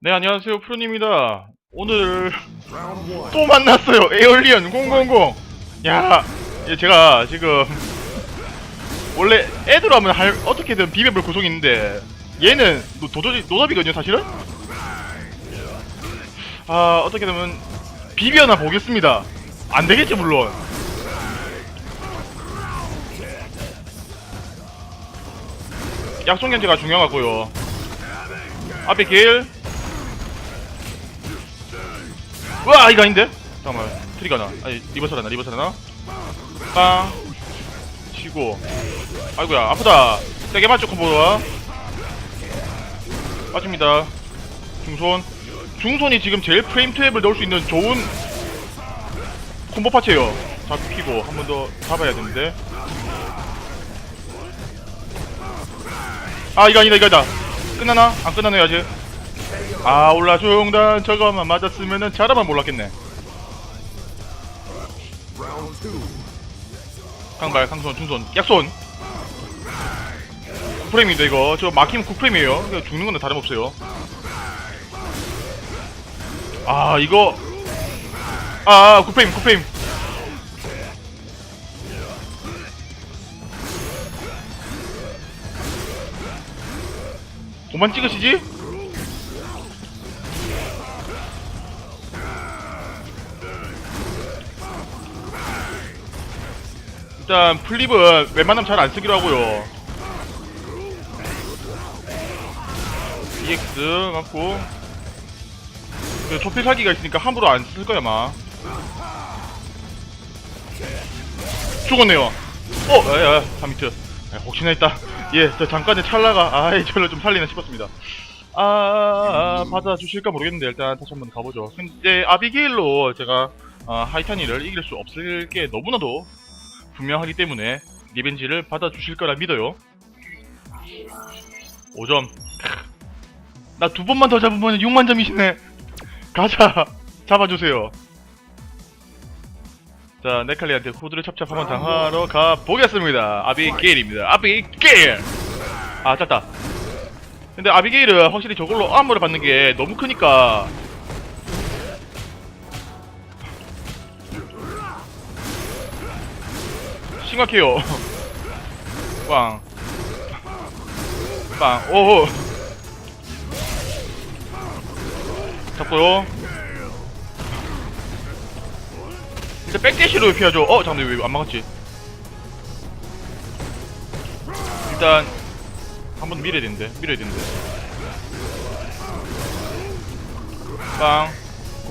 네 안녕하세요. 프로님입니다. 오늘 또 만났어요. 에얼리언 000 야, 예, 제가 지금 원래 애들 하면 할, 어떻게든 비벼볼 구성이 있는데 얘는 노, 도저히 노답이거든요 사실은? 아 어떻게 되면 비벼나 보겠습니다. 안 되겠지 물론. 약속 견제가 중요하고요. 앞에 길 와 이거 아닌데? 잠깐만 트리가 나. 아니 리버설 하나 리버설 하나. 빵. 치고. 아이고야 아프다. 세게 맞죠 콤보가? 빠집니다. 중손. 중손이 지금 제일 프레임 트랩을 넣을 수 있는 좋은 콤보 파츠예요. 잡히고 한 번 더 잡아야 되는데. 아 이거 아니다 이거 아니다. 끝나나? 안 끝나네요 아직 아 올라 중단. 저거만 맞았으면은 잘하면 몰랐겠네. 강발 강손 중손 약손. 9프레임인데 이거. 저 막히면 9프레임이에요. 이거 죽는 거는 다름없어요. 아 이거. 아 9프레임 9프레임. 그만 찍으시지? 일단 플립은 웬만하면 잘 안 쓰기로 하고요. EX 맞고. 그 조필 사기가 있으니까 함부로 안 쓸 거야 아마. 죽었네요. 어! 야야 3미트 혹시나 했다. 예, 저 잠깐의 찰나가 아이 저를 좀 살리나 싶었습니다. 아, 아, 아 받아주실까 모르겠는데 일단 다시 한번 가보죠. 근데 아비게일로 제가 아, 하이타니를 이길 수 없을 게 너무나도 분명하기 때문에 리벤지를 받아주실 거라 믿어요. 5점. 나 두 번만 더 잡으면 6만 점이시네. 가자. 잡아주세요. 자 네칼리한테 후드를 찹찹하면 당하러 가보겠습니다. 아비게일입니다. 아비게일! 아 짰다. 근데 아비게일은 확실히 저걸로 암호를 받는 게 너무 크니까 심각해요. 빵. 빵, 오호. 잡고요. 일단 백대시로 피하죠. 어 잠깐만 왜안 막았지? 일단 한 번 밀어야 되는데 밀어야 되는데. 빵.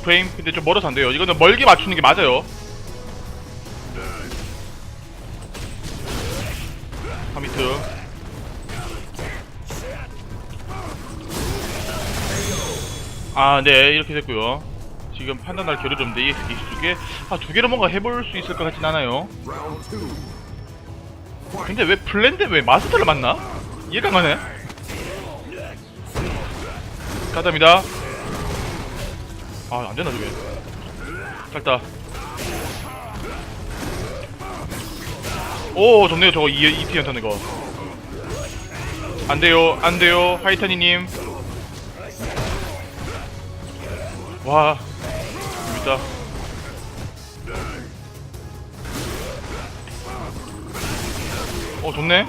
9프레임? 근데 좀 멀어서 안 돼요. 이거는 멀게 맞추는 게 맞아요 3미트 아, 네, 이렇게 됐고요. 지금 판단할 겨를이 없는데 EX 두 개, 아, 두 개를 뭔가 해볼 수 있을 것 같진 않아요. 근데 왜 플랜드 왜 마스터를 만나? 이해가 안 가네. 가답니다. 아, 안 되나, 저게. 짧다. 오, 좋네요, 저거 이, 이티 연타는 거. 안 돼요, 안 돼요, 하이타니님. 와 재밌다. 어 좋네.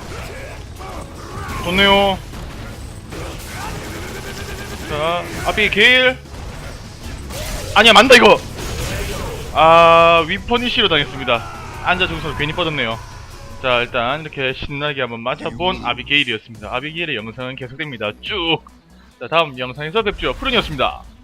좋네요. 자 앞에 게일 아니야 만다 이거. 아 위퍼니시로 당했습니다. 앉아 중선 괜히 뻗었네요 자 일단 이렇게 신나게 한번 맞아본 아비게일이었습니다. 아비게일의 영상은 계속됩니다. 쭉! 자 다음 영상에서 뵙죠. 푸른이었습니다